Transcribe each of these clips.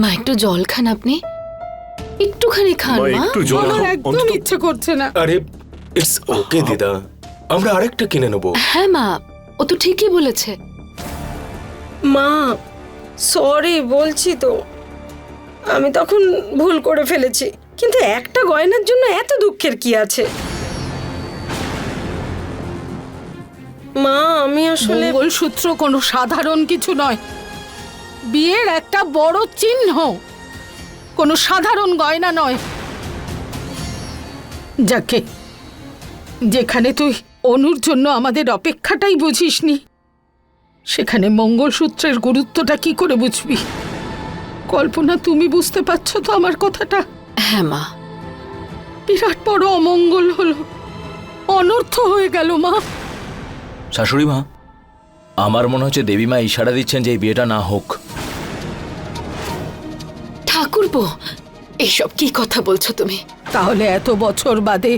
মা একটু জল খান আপনি। একটুখানি খান মা মা। একটু জল আমার খাও, একদম অন্তত- ইচ্ছে করছে না। আরে ইটস ওকে দিদা। আমরা আরেকটা কিনে নেব। হ্যাঁ মা। ও তো ঠিকই বলেছে। মা সরি বলছি তো। আমি তখন ভুল করে ফেলেছি। কিন্তু একটা গয়নার জন্য এত দুঃখের কি আছে? মা আমি আসলে মঙ্গলসূত্র কোনো সাধারণ কিছু নয়। বিয়ের একটা বড় চিহ্ন। কোনো সাধারণ গয়না নয়। যাকে যেখানে তুই অনুর জন্য আমাদের অপেক্ষাটাই বুঝিসনি সেখানে মঙ্গলসূত্রের গুরুত্বটা কি করে বুঝবি? কল্পনা তুমি বুঝতে পারছ তো আমার কথাটা? হ্যাঁ মা। বিরাট বড় অমঙ্গল হলো। অনর্থ হয়ে গেল মা। শাশুড়ি মা আমার মনে হচ্ছে দেবীমা ইশারা দিচ্ছেন যে এই বিয়েটা না হোক। ঠাকুরপো এইসব কি কথা বলছো তুমি? তাহলে এত বছর বাদে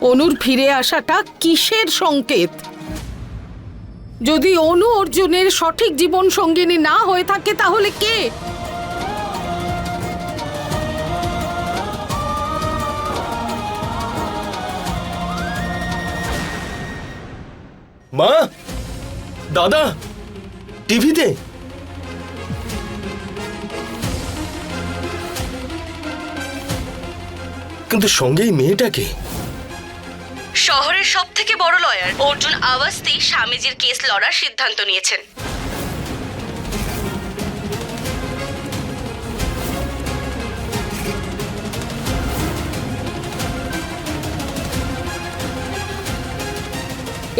অনুর ফিরে আসাটা কিসের সংকেত? যদি অনু অর্জুনের সঠিক জীবন সঙ্গিনী না হয়ে থাকে তাহলে কে? মা! দাদা টিভিতে? কিন্তু সঙ্গে এই মেয়েটাকে শহরের সব থেকে বড় লয়ার অর্জুন আওয়াস্তি স্বামীজির কেস লড়ার সিদ্ধান্ত নিয়েছেন।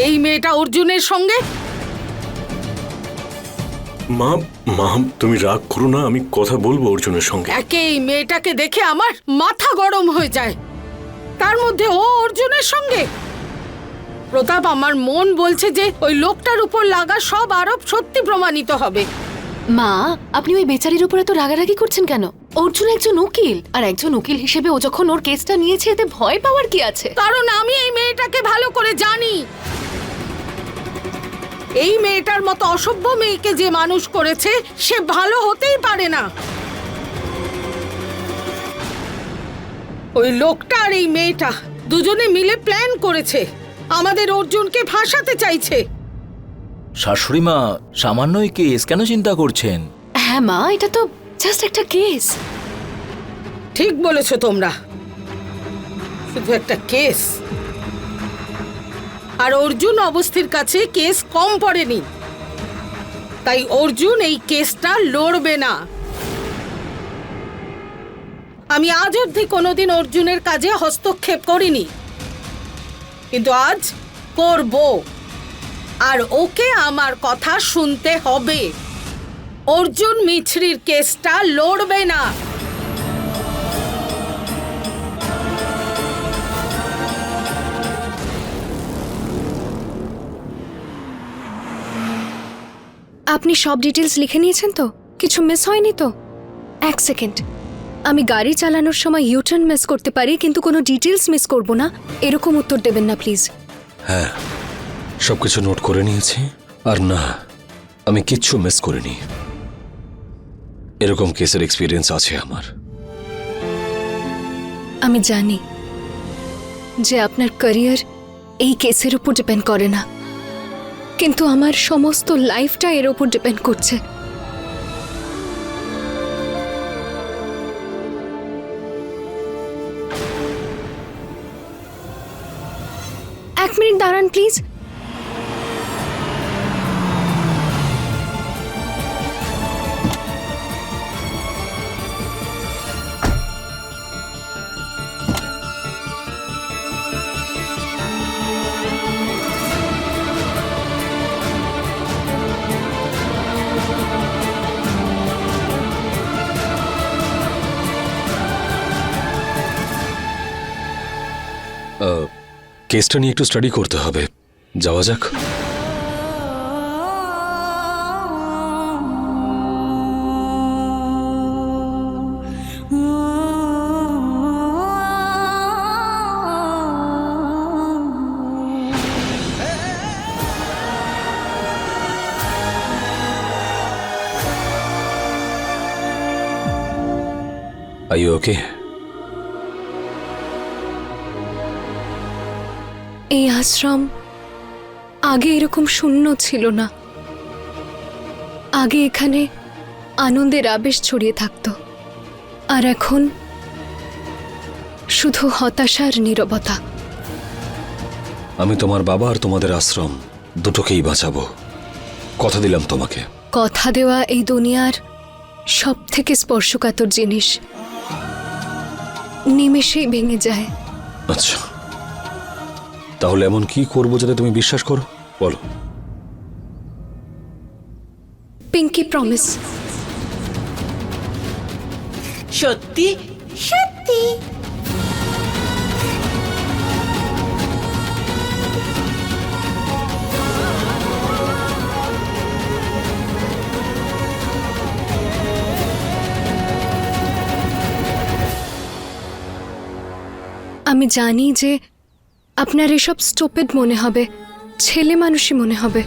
এই মেয়েটা অর্জুনের সঙ্গে? মা মা তুমি রাগ করো না আমি কথা বলব অর্জুনের সঙ্গে। একে এই মেয়েটাকে দেখে আমার মাথা গরম হয়ে যায়। তার মধ্যে ও অর্জুনের সঙ্গে। প্রতাপ আমার মন বলছে যে ওই লোকটার উপর লাগা সব আরোপ সত্যি প্রমাণিত হবে। মা আপনি ওই বেচারির উপরে তো রাগারাগি করছেন কেন? অর্জুন একজন উকিল আর একজন উকিল হিসেবে ও যখন ওর কেসটা নিয়েছে এতে ভয় পাওয়ার কি আছে? কারণ আমি এই মেয়েটাকে ভালো করে জানি। এই মেয়েটার মতো অসভ্য মেয়েকে যে মানুষ করেছে সে ভালো হতেই পারে না। ওই লোকটা আর এই মেয়েটা দুজনে মিলে প্ল্যান করেছে। আমাদের অর্জুনকে ফাঁসাতে চাইছে। শাশুড়ি মা সামান্যই কেস কেন চিন্তা করছেন? হ্যাঁ মা এটা তো জাস্ট একটা কেস ঠিক বলেছ তোমরা। শুধু একটা কেস আর অর্জুন অবস্থির কাছে কেস কম পড়েনি। তাই অর্জুন এই কেসটা লড়বে না। আমি আজ অবধি কোনোদিন অর্জুনের কাজে হস্তক্ষেপ করিনি। কিন্তু আজ করব। আর ওকে আমার কথা শুনতে হবে। অর্জুন মিছরির কেসটা লড়বে না। আপনি সব ডিটেলস লিখে নিয়েছেন তো? কিছু মিস হয়নি তো? এক সেকেন্ড আমি গাড়ি চালানোর সময় ইউটার্ন মিস করতে পারি কিন্তু কোনো ডিটেলস মিস করব না। এরকম উত্তর দেবেন না প্লিজ হ্যাঁ সব কিছু নোট করে নিয়েছি। আর না আমি কিচ্ছু মিস করিনি। এরকম কেসের এক্সপিরিয়েন্স আছে আমার। আমি জানি যে আপনার ক্যারিয়ার এই কেসের উপর ডিপেন্ড করে না। কিন্তু আমার সমস্ত লাইফটা এর উপর ডিপেন্ড করছে। এক মিনিট দাঁড়ান প্লিজ। কেসটা নিয়ে একটু স্টাডি করতে হবে যাওয়া যাক আই ওকে okay? এই আশ্রম আগে এরকম শূন্য ছিল না। আগে এখানে আনন্দের আবেশ ছড়িয়ে থাকতো। আর এখন শুধু হতাশার নীরবতা। আমি তোমার বাবা আর তোমাদের আশ্রম দুটোকেই বাঁচাবো। কথা দিলাম তোমাকে। কথা দেওয়া এই দুনিয়ার সব থেকে স্পর্শকাতর জিনিস। নিমেষেই ভেঙে যায়। আচ্ছা। তাহলে এমন কি করব যাতে তুমি বিশ্বাস করো? বলো। পিঙ্কি প্রমিস সত্যি? সত্যি। আমি জানি যে আপনার এসব স্টোপেড মনে হবে, ছেলে মানুষই মনে হবে।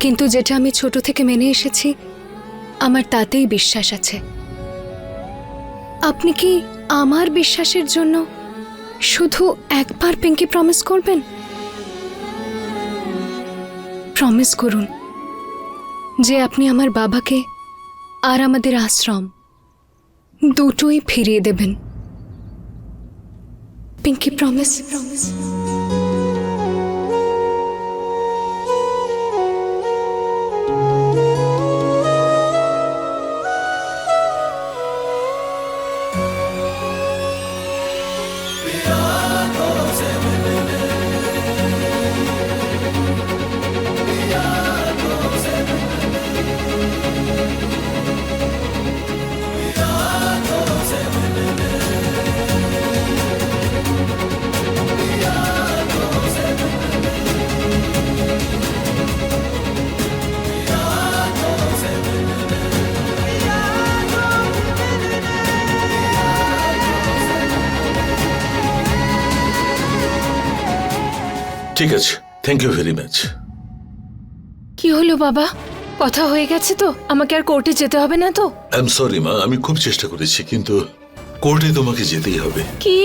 কিন্তু যেটা আমি ছোট থেকে মেনে এসেছি, আমার তাতেই বিশ্বাস আছে। আপনি কি আমার বিশ্বাসের জন্য শুধু একবার পিঙ্কি প্রমিস করবেন? প্রমিস করুন যে আপনি আমার বাবাকে আর আমাদের আশ্রম দুটোই ফিরিয়ে দেবেন। Pinky promise. promise. ঠিক আছে। থ্যাংক ইউ ভেরি মাচ কি হলো বাবা? কথা হয়ে গেছে তো? আমাকে আর কোর্টে যেতে হবে না তো? আই এম সরি মা আমি খুব চেষ্টা করেছি কিন্তু কোর্টে তোমাকে যেতেই হবে। কি?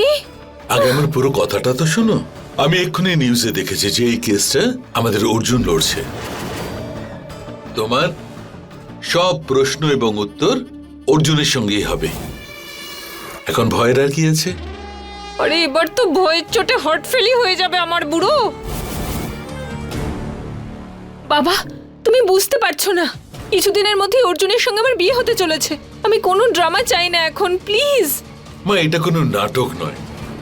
আগে আমার পুরো কথাটা তো শোনো। আমি এক্ষুনি নিউজে দেখেছি যে এই কেসটা আমাদের অর্জুন লড়ছে। তোমার সব প্রশ্ন এবং উত্তর অর্জুনের সঙ্গেই হবে। এখন ভয়ের আর কি আছে? আরে এবার তো ভয়ের চোটে হট ফেলি হয়ে যাবে আমার বুড়ো। বাবা তুমি বুঝতে পারছ না। কিছুদিনের মধ্যেই অর্জুনের সঙ্গে আমার বিয়ে হতে চলেছে। আমি কোনো ড্রামা চাই না এখন প্লিজ। মা এটা কোনো নাটক নয়।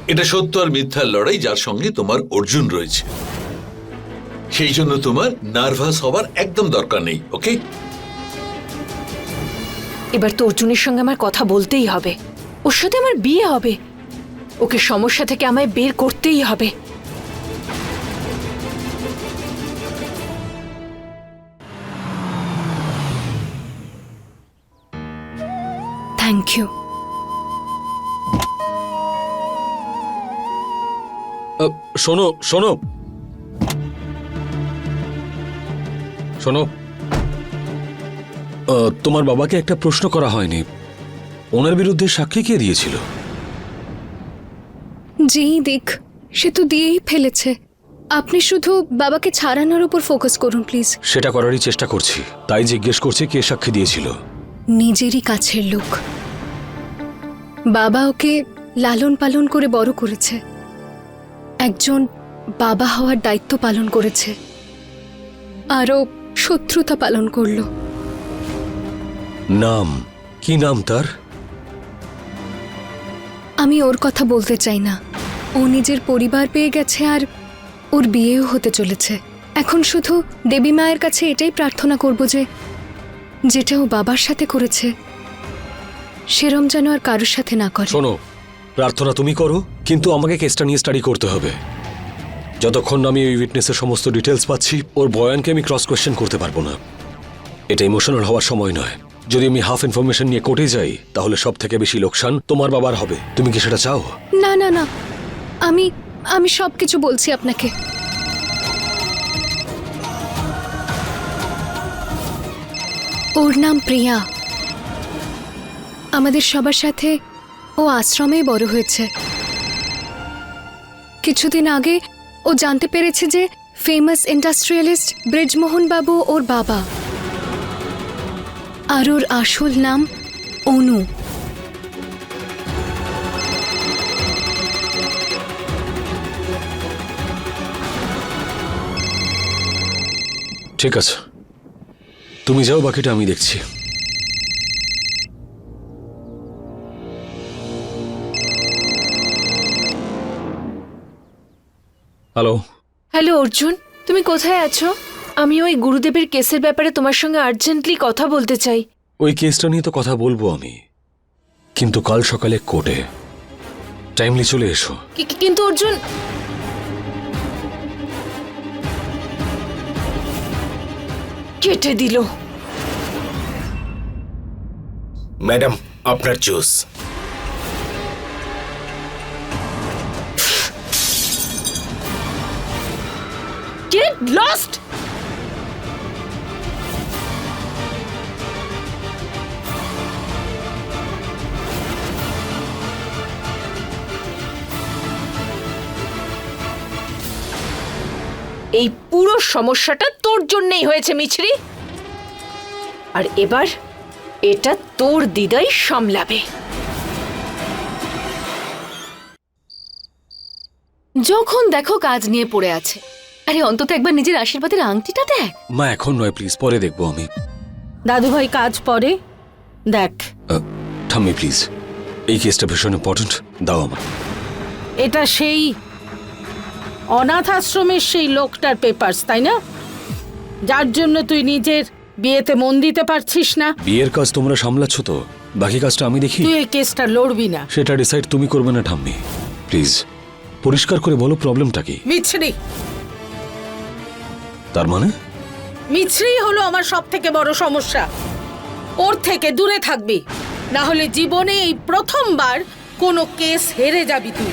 এটা সত্য আর মিথ্যার লড়াই যার সঙ্গে তোমার অর্জুন রয়েছে। সেই জন্য তোমার নার্ভাস হওয়ার একদম দরকার নেই ওকে? এবার তো অর্জুনের সঙ্গে আমার কথা বলতেই হবে। ওর সাথে আমার বিয়ে হবে। ওকে সমস্যা থেকে আমায় বের করতেই হবে। আহ, শোনো শোনো শোনো তোমার বাবাকে একটা প্রশ্ন করা হয়নি। ওনার বিরুদ্ধে সাক্ষী কে দিয়েছিল? যেই দিক। সে তো দিয়েই ফেলেছে। আপনি শুধু বাবাকে ছাড়ানোর উপর ফোকাস করুন প্লিজ। সেটা করারই চেষ্টা করছি। তাই জিজ্ঞেস করছি কে সাক্ষী দিয়েছিল। নিজেরই কাছের লোক। বাবা ওকে লালন পালন করে বড় করেছে। একজন বাবা হওয়ার দায়িত্ব পালন করেছে। আরও শত্রুতা পালন করল। নাম? কি নাম তার? আমি ওর কথা বলতে চাই না। ও নিজের পরিবার পেয়ে গেছে আর ওর বিয়েও হতে চলেছে। এখন শুধু দেবী মায়ের কাছে এটাই প্রার্থনা করব যে যেটা ও বাবার সাথে করেছে সেরম যেন আর কারোর সাথে না করে। শোনো প্রার্থনা তুমি করো কিন্তু আমাকে কেসটা নিয়ে স্টাডি করতে হবে। যতক্ষণ না আমি ওই উইটনেসের সমস্ত ডিটেলস পাচ্ছি ওর বয়ানকে আমি ক্রস কোয়েশ্চেন করতে পারব না। এটা ইমোশনাল হওয়ার সময় নয়। যদি আমি হাফ ইনফরমেশন নিয়ে কোর্টে যাই তাহলে সব থেকে বেশি লোকসান তোমার বাবার হবে। তুমি কি সেটা চাও? না না না। আমি আমি সব কিছু বলছি আপনাকে। ওর নাম প্রিয়া। আমাদের সবার সাথে ও আশ্রমেই বড় হয়েছে। কিছুদিন আগে ও জানতে পেরেছে যে ফেমাস ইন্ডাস্ট্রিয়ালিস্ট ব্রিজমোহন বাবু ওর বাবা। আর ওর আসল নাম অনু। ঠিক আছে। তুমি যাও, বাকিটা আমি দেখছি। হ্যালো হ্যালো অর্জুন তুমি কোথায় আছো? আমি ওই গুরুদেবের কেসের ব্যাপারে তোমার সঙ্গে আর্জেন্টলি কথা বলতে চাই। ওই কেসটা নিয়ে তো কথা বলব আমি। কিন্তু কাল সকালে কোর্টে। টাইমলি চলে এসো। কিন্তু অর্জুন! কেটে দিল। ম্যাডাম আপনার জুস। এই পুরো সমস্যাটা তোর জন্যেই হয়েছে মিছরি। আর এবার এটা তোর দিদাই সামলাবে। যখন দেখো কাজ নিয়ে পড়ে আছে আরে অন্তত একবার নিজের আশীর্বাদের আংটিটা দেখ। মা এখন নয় প্লিজ পরে দেখব আমি। দাদুভাই কাজ পরে? দেখ। ঠাম্মি প্লিজ এই কেসটা ভীষণ ইম্পর্ট্যান্ট দাও আমার এটা সেই অনাথ আশ্রমের সেই লোকটার পেপারস তাই না? যার জন্য তুই নিজের বিয়েতে মন দিতে পারছিস না। বিয়ের কাজ তোমরা সামলাচ্ছ তো? বাকি কাজটা আমি দেখি? তুই এই কেসটা লড়বি না। সেটা ডিসাইড তুমি করবে না ঠাম্মি। প্লিজ পরিষ্কার করে বলো প্রবলেমটা কি? মিছরি। তার মানে? মিছরি হলো আমার সব থেকে বড় সমস্যা। ওর থেকে দূরে থাকবি। না হলে জীবনে এই প্রথমবার কোনো কেস হেরে যাবি তুই।